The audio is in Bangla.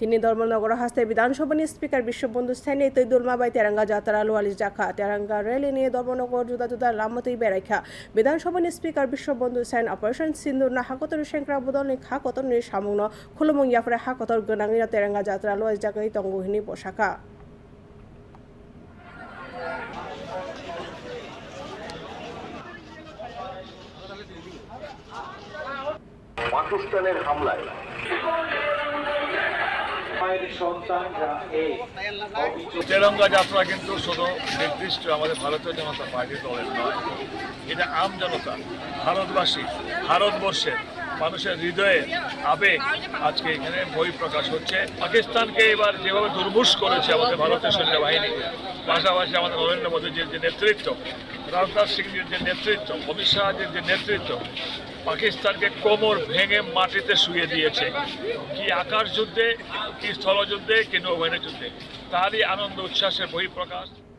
তিনি ধর্মনগর হাস্তে বিধানসভা স্পিকার বিশ্ববন্ধু সেনে, তৈদুল মাবাই, তেরাঙ্গা যাত্রা, লোয়ালিস জাখা, তেরাঙ্গা রেলি নিয়ে ধর্মনগর জুদা জুদা লামতই বেড়াইখা বিধানসভা স্পিকার বিশ্ববন্ধু সেন, অপারেশন সিন্ধুর না, হাকতর সেংক্রা বদলনি হাকতর নি সামুং খুলুমুং ইয়াফরে, হাকতর গনাঙিয়া তেরাঙ্গা যাত্রা, লোয়ালিস জাকাই তঙ্গুহিনী পোশাকা পাকিস্তানের হামলায় তেরঙ্গা যাত্রা কিন্তু শুধু নির্দিষ্ট আমাদের ভারতীয় জনতা পার্টি দলের নয়, এটা আম জনতা, ভারতবাসী, ভারতবর্ষের মানুষের হৃদয়ে আবেগ আজকে এখানে বই প্রকাশ হচ্ছে। পাকিস্তানকে এবার যেভাবে দুর্মুষ করেছে আমাদের ভারতীয় সৈন্যবাহিনী, পাশাপাশি আমাদের নরেন্দ্র মোদীজির যে নেতৃত্ব, রাজনাথ সিংজির যে নেতৃত্ব, অমিত শাহজির যে নেতৃত্ব পাকিস্তানকে কোমর ভেঙে মাটিতে শুয়ে দিয়েছে। কি আকাশ যুদ্ধে কি স্থলযুদ্ধে, কি নৌবাহিনী যুদ্ধে। তারই আনন্দ, উচ্ছ্বাসের বহিঃপ্রকাশ।